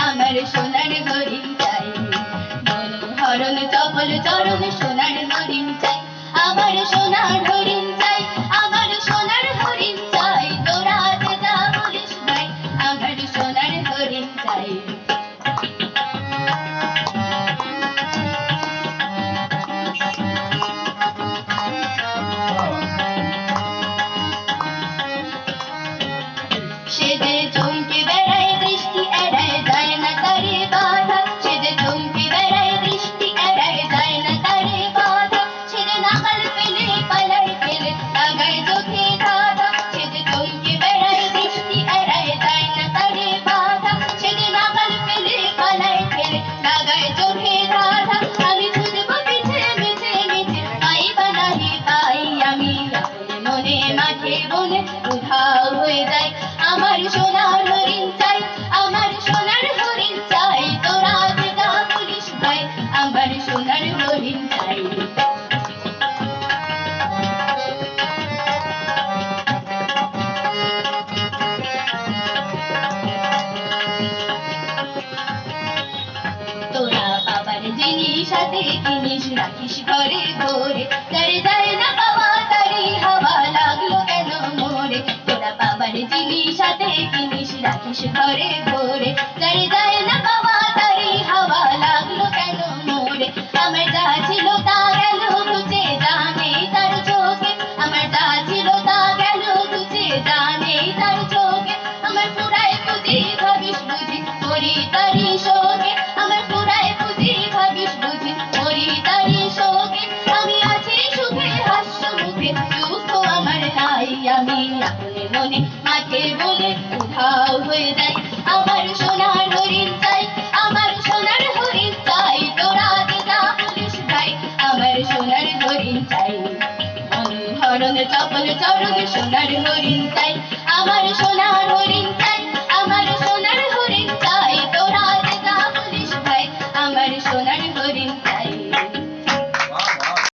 আমার সোনার গরিব তাই হরণ তপল চরণ বৃথা হয়ে যায়। আমার সোনার হরিণ চাই, আমার সোনার হরিণ চাই। তোরা যেটা পুলিশ ভাই, আমার সোনার হরিণ চাই। জিনিস হাতে কিনিস, রাখিস ঘরে ভরে। তারে সাথে কিনিস রাখিস ঘরে ঘরে মনে মাঠে বলে, উধাও হয়ে যায়। আমার সোনার হরিণ চাই, আমার সোনার হরিণ চাই, তোরা দিদা পুলিশ ভাই আমার সোনার হরিণ চাই মন হরণ তপন, চরণ, সোনার হরিণ চাই। আমার সোনার